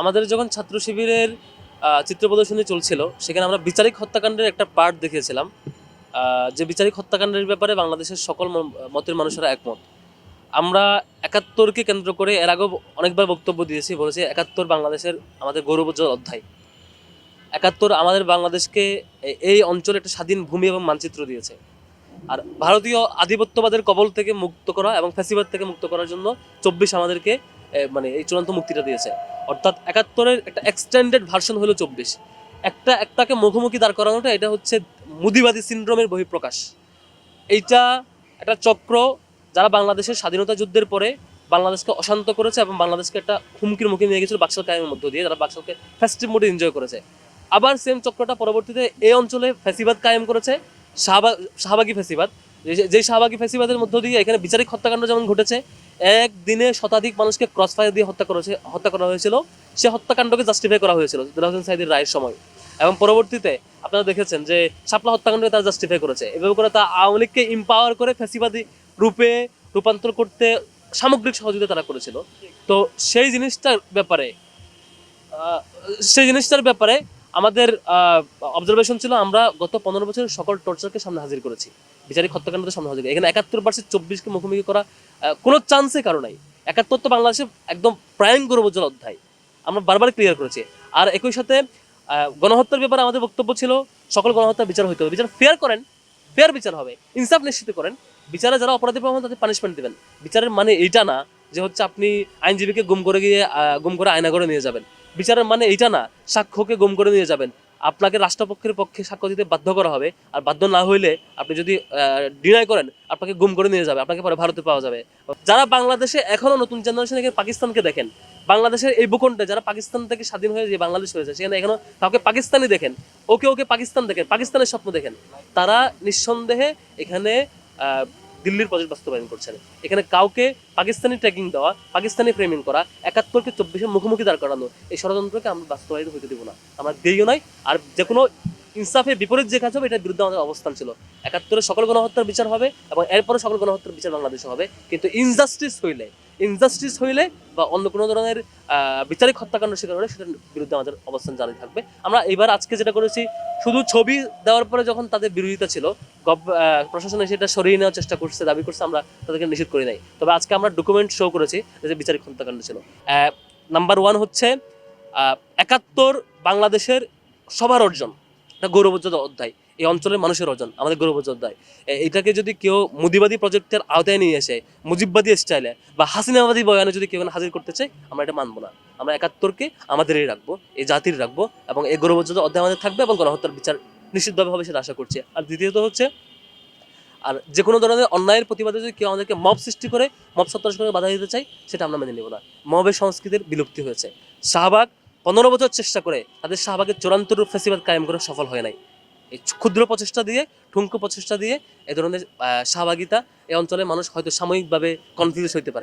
আমাদের যখন ছাত্র শিবিরের চিত্র প্রদর্শনী চলছিল, সেখানে আমরা বিচারিক হত্যাকাণ্ডের একটা পার্ট দেখিয়েছিলাম। যে বিচারিক হত্যাকাণ্ডের ব্যাপারে বাংলাদেশের সকল মতের মানুষেরা একমত। আমরা একাত্তরকে কেন্দ্র করে এর আগেও অনেকবার বক্তব্য দিয়েছি, বলেছি একাত্তর বাংলাদেশের আমাদের গৌরবোজ্জ্বল অধ্যায়। একাত্তর আমাদের বাংলাদেশকে এই অঞ্চলে একটা স্বাধীন ভূমি এবং মানচিত্র দিয়েছে। আর ভারতীয় আধিপত্যবাদের কবল থেকে মুক্ত করা এবং ফ্যাসিবাদ থেকে মুক্ত করার জন্য চব্বিশ আমাদেরকে মানে এই চূড়ান্ত মুক্তিটা দিয়েছে। অর্থাৎ একাত্তরের একটা এক্সটেন্ডেড ভার্সন হলো চব্বিশ। একটা, একটাকে মুখোমুখি দাঁড় করানোটা এটা হচ্ছে মুদিবাদী সিন্ড্রোমের বহিঃপ্রকাশ। এইটা একটা চক্র যারা বাংলাদেশের স্বাধীনতা যুদ্ধের পরে বাংলাদেশকে অশান্ত করেছে এবং বাংলাদেশকে একটা হুমকির মুখে নিয়ে গেছিল বাক্সাল কায়েমের মধ্য দিয়ে, যারা বাক্সালকে ফেস্টিভ মোডে এনজয় করেছে। আবার সেম চক্রটা পরবর্তীতে এই অঞ্চলে ফ্যাসিবাদ কায়েম করেছে শাহবাগ শাহবাগী ফ্যাসিবাদ যে- শাহবাগী ফ্যাসিবাদের মধ্য দিয়ে এখানে বিচারিক হত্যাকাণ্ড যেমন ঘটেছে একদিনে শতাধিক মানুষকে ক্রস ফায়ার দিয়ে হত্যা করেছে, হত্যা করা হয়েছিল। সে হত্যাকাণ্ডকে জাস্টিফাই করা হয়েছিল দিল হোসেন সাইদির রায়ের সময়। এবং পরবর্তীতে আপনারা দেখেছেন যে শাপলা হত্যাকাণ্ডকে তারা জাস্টিফাই করেছে। এভাবে করে তা আওয়ামী লীগকে ইম্পাওয়ার করে ফ্যাসিবাদী রূপে রূপান্তর করতে সামগ্রিক সহযোগিতা তারা করেছিল। তো সেই জিনিসটার ব্যাপারে সেই জিনিসটার ব্যাপারে আমাদের অবজারভেশন ছিল আমরা গত পনেরো বছর সকল টর্চারকে সামনে হাজির করেছি। বিচারিক হত্যাকাণ্ডের সামনে হাজির। এখানে একাত্তর পার্সেন্ট চব্বিশকে মুখোমুখি করা কোনো চান্সে কারও নাই। একাত্তর তো বাংলাদেশে একদম প্রাইম গৌরবোজ্জ্বল অধ্যায়। আমরা বারবার ক্লিয়ার করেছি। আর একই সাথে গণহত্যার ব্যাপারে আমাদের বক্তব্য ছিল, সকল গণহত্যার বিচার হইতে হবে। বিচার ফেয়ার করেন ফেয়ার বিচার হবে। ইনসাফ নিশ্চিত করেন। বিচারে যারা অপরাধী পাবেন তাদের পানিশমেন্ট দেবেন। বিচারের মানে এইটা না যে হচ্ছে আপনি আইনজীবীকে গুম করে গিয়ে গুম করে আয়না করে নিয়ে যাবেন। বিচারের মানে এইটা না, সাক্ষ্যকে গুম করে নিয়ে যাবেন। আপনাকে রাষ্ট্রপক্ষের পক্ষে সাক্ষ্য দিতে বাধ্য করা হবে, আর বাধ্য না হইলে আপনি যদি ডিনাই করেন, আপনাকে গুম করে নিয়ে যাবে, আপনাকে পরে ভারতে পাওয়া যাবে। যারা বাংলাদেশে এখনও নতুন জেনারেশন এখানে পাকিস্তানকে দেখেন, বাংলাদেশের এই ভূখণ্ডে যারা পাকিস্তান থেকে স্বাধীন হয়ে যে বাংলাদেশ হয়েছে সেখানে এখনও কাউকে পাকিস্তানি দেখেন, ওকে ওকে পাকিস্তান দেখেন, পাকিস্তানের স্বপ্ন দেখেন। তারা নিঃসন্দেহে এখানে দিল্লির প্রজেক্ট বাস্তবায়ন করছেন। এখানে কাউকে পাকিস্তানি ট্র্যাকিং দেওয়া, পাকিস্তানি ফ্রেমিং করা, একাত্তরকে চব্বিশে মুখোমুখি দাঁড় করানো, এই ষড়যন্ত্রকে আমরা বাস্তবায়িত হইতে দিব না। আমরা দিইও নাই, আর যে কোনো ইনসাফের বিপরীত যে কাজ হবে, এটার বিরুদ্ধে আমাদের অবস্থান ছিল। একাত্তরে সকল গণহত্যার বিচার হবে এবং এরপরে সকল গণহত্যার বিচার বাংলাদেশে হবে। কিন্তু ইনজাস্টিস হইলে ইনজাস্টিস হইলে বা অন্য কোনো ধরনের বিচারিক হত্যাকাণ্ড শিকার হলে সেটার বিরুদ্ধে আমাদের অবস্থান জারি থাকবে। আমরা এবার আজকে যেটা করেছি শুধু ছবি দেওয়ার পরে যখন তাদের বিরোধিতা ছিল প্রশাসন সেটা সরিয়ে নেওয়ার চেষ্টা করছে, দাবি করছে, আমরা তাদেরকে নিষেধ করি নাই। তবে আজকে আমরা ডকুমেন্ট শো করেছি যে বিচারিক হত্যাকাণ্ড ছিল। নাম্বার ওয়ান হচ্ছে একাত্তর বাংলাদেশের সবার অর্জন। এটা গৌরবোজ্জ্বল অধ্যায়। এই অঞ্চলের মানুষের অর্জন আমাদের অধ্যায় এ- এটাকে যদি কেউ মুদিবাদী প্রজেক্টের আওতায় নিয়ে এসে, মুজিববাদী স্টাইলে বা হাসিনাবাদী বয়ানে যদি কেউ হাজির করতে চাই আমরা এটা মানবো না। আমরা একাত্তরকে আমাদেরই রাখব, এই জাতির রাখব এবং এই গৌরবোজ্জ্বল অধ্যায় আমাদের থাকবে এবং গণহত্যার বিচার নিশ্চিতভাবে হবে সেটা আশা করছি। আর দ্বিতীয়ত হচ্ছে, আর যে কোনো ধরনের অন্যায়ের প্রতিবাদে যদি কেউ আমাদেরকে মব সৃষ্টি করে, মব সত্যাস করে বাধা দিতে চাই সেটা আমরা মেনে নেব না। মবের সংস্কৃতির বিলুপ্তি হয়েছে। শাহবাগ পনেরো বছর চেষ্টা করে তাদের শাহবাগের চূড়ান্ত রূপ ফেসিবাদ কায়েম করে সফল হয় নাই। ক্ষুদ্র প্রচেষ্টা দিয়ে ঠুনকো প্রচেষ্টা দিয়ে এ ধরনের সহভাগিতা এই অঞ্চলের মানুষ হয়তো সাময়িকভাবে কনফিউজ হইতে পারে।